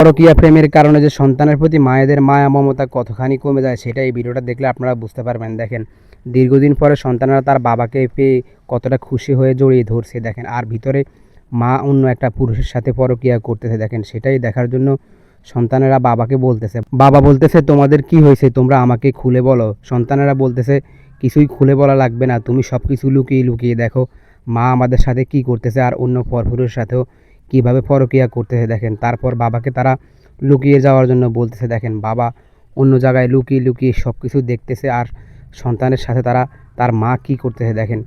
পরকীয়া প্রেমের কারণে যে সন্তানের প্রতি মায়েদের মায়া মমতা কতখানি কমে যায় সেটা এই ভিডিওটা দেখলে আপনারা বুঝতে পারবেন। দেখেন, দীর্ঘদিন পরে সন্তানরা তার বাবাকে পেয়ে কতটা খুশি হয়ে জড়িয়ে ধরছে। দেখেন, আর ভিতরে মা অন্য একটা পুরুষের সাথে পরকীয়া করতেছে। দেখেন, সেটাই দেখার জন্য সন্তানেরা বাবাকে বলতেছে। বাবা বলতেছে, তোমাদের কি হয়েছে? তোমরা আমাকে খুলে বলো। সন্তানেরা বলতেছে, কিছুই খুলে বলা লাগবে না। তুমি সব কিছু লুকিয়ে লুকিয়ে দেখো মা আমাদের সাথে কি করতেছে আর অন্য পরপুরের সাথেও কীভাবে পরকীয়া করতেছে দেখেন। তারপর বাবাকে তারা লুকিয়ে যাওয়ার জন্য বলতেছে, দেখেন, বাবা অন্য জায়গায় লুকিয়ে লুকিয়ে সব কিছু দেখতেছে আর সন্তানের সাথে তারা, তার মা কি করতেছে দেখেন?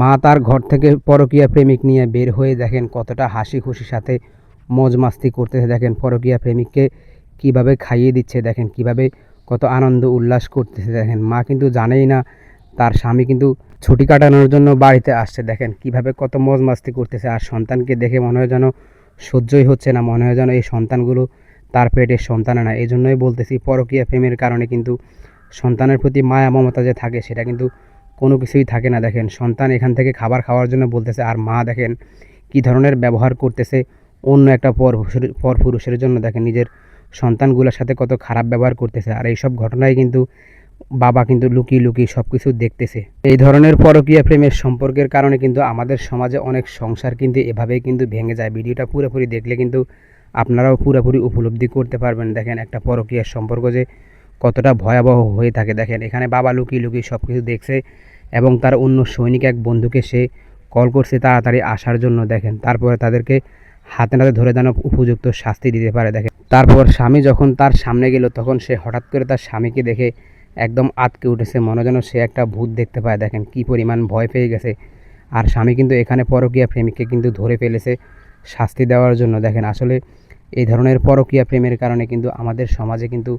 মা তার ঘর থেকে পরকীয়া প্রেমিক নিয়ে বের হয়ে দেখেন কতটা হাসি খুশির সাথে মজ মাস্তি করতেছে দেখেন। পরকীয়া প্রেমিককে কীভাবে খাইয়ে দিচ্ছে দেখেন, কীভাবে কত আনন্দ উল্লাস করতেছে দেখেন। মা কিন্তু জানেই না তার স্বামী কিন্তু ছুটি কাটানোর জন্য বাড়িতে আসছে। দেখেন কীভাবে কত মজ মাস্তি করতেছে। আর সন্তানকে দেখে মনে হয় যেন সহ্যই হচ্ছে না। মনে হয় যেন এই সন্তানগুলো তার পেটের সন্তান না। এই জন্যই বলতেছি, পরকীয়া প্রেমের কারণে কিন্তু সন্তানের প্রতি মায়া, মমতা যে থাকে, সেটা কিন্তু কোনো কিছুই থাকে না। দেখেন সন্তান এখান থেকে খাবার খাওয়ার জন্য বলতেছে, আর মা দেখেন কি ধরনের ব্যবহার করতেছে অন্য একটা পর পর পুরুষের জন্য। দেখেন নিজের সন্তানগুলোর সাথে কত খারাপ ব্যবহার করতেছে। আর এইসব ঘটনায় কিন্তু বাবা কিন্তু লুকিয়ে লুকিয়ে সব কিছু দেখতেছে। এই ধরনের পরকীয়া প্রেমের সম্পর্কের কারণে কিন্তু আমাদের সমাজে অনেক সংসার কিন্তু এভাবেই কিন্তু ভেঙে যায়। ভিডিওটা পুরোপুরি দেখলে কিন্তু আপনারাও পুরোপুরি উপলব্ধি করতে পারবেন। দেখেন একটা পরকীয়ার সম্পর্ক যে কতটা ভয়াবহ হয়ে থাকে। দেখেন, এখানে বাবা লুকিয়ে লুকিয়ে সব কিছু দেখছে এবং তার অন্য সৈনিক এক বন্ধুকে সে কল করছে তাড়াতাড়ি আসার জন্য। দেখেন, তারপরে তাদেরকে হাতে নাতে ধরে যেন উপযুক্ত শাস্তি দিতে পারে। দেখেন, তারপর স্বামী যখন তার সামনে গেল, তখন সে হঠাৎ করে তার স্বামীকে দেখে একদম আতকে উঠেছে। মনে যেন সে একটা ভূত দেখতে পায়। দেখেন কি পরিমাণ ভয় পেয়ে গেছে। আর স্বামী কিন্তু এখানে পরকীয়া প্রেমিককে কিন্তু ধরে ফেলেছে শাস্তি দেওয়ার জন্য। দেখেন আসলে এই ধরনের পরকীয়া প্রেমের কারণে কিন্তু আমাদের সমাজে কিন্তু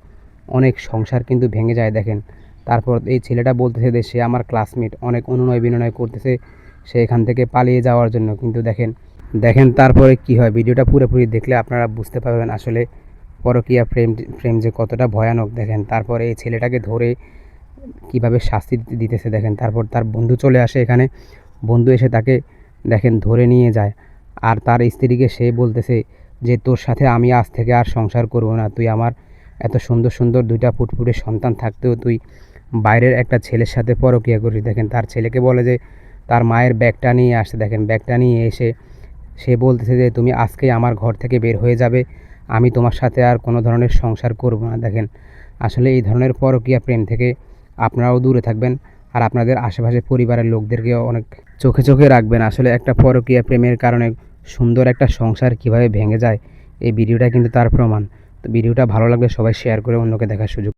অনেক সংসার কিন্তু ভেঙে যায়। দেখেন, তারপর এই ছেলেটা বলতেছে যে, সে আমার ক্লাসমেট অনেক অনুনয় বিনয় করতেছে সে এখান থেকে পালিয়ে যাওয়ার জন্য। কিন্তু দেখেন দেখেন তারপরে কি হয়? ভিডিওটা পুরোপুরি দেখলে আপনারা বুঝতে পারবেন আসলে পরকীয়া প্রেম প্রেম যে কতটা ভয়ানক দেখেন, তারপরে এই ছেলেটাকে ধরে কীভাবে শাস্তি দিতে- দিতেছে দেখেন, তারপর তার বন্ধু চলে আসে এখানে, বন্ধু এসে তাকে দেখেন ধরে নিয়ে যায়। আর তার স্ত্রীকে সে বলতেছে যে, তোর সাথে আমি আজ থেকে আর সংসার করব না, তুই আমার এত সুন্দর সুন্দর দুইটা ফুটফুটে সন্তান থাকতেও তুই বাইরের একটা ছেলের সাথে পরকীয়া করিস। দেখেন, তার ছেলেকে বলে যে, তার মায়ের ব্যাগটা নিয়ে আসতে দেখেন, ব্যাগটা নিয়ে এসে সে বলতেছে যে, তুমি আজকেই আমার ঘর থেকে বের হয়ে যাবে আমি তোমার সাথে আর কোনো ধরনের সংসার করব না। দেখেন, আসলে এই ধরনের পরকীয়া প্রেম থেকে আপনারাও দূরে থাকবেন আর আপনাদের আশেপাশে পরিবারের লোকদেরকেও অনেক চোখে চোখে রাখবেন। আসলে একটা পরকীয়া প্রেমের কারণে সুন্দর একটা সংসার কীভাবে ভেঙে যায়, এই ভিডিওটা কিন্তু তার প্রমাণ। তো ভিডিওটা ভালো লাগলে সবাই শেয়ার করে অন্যকে দেখার সুযোগ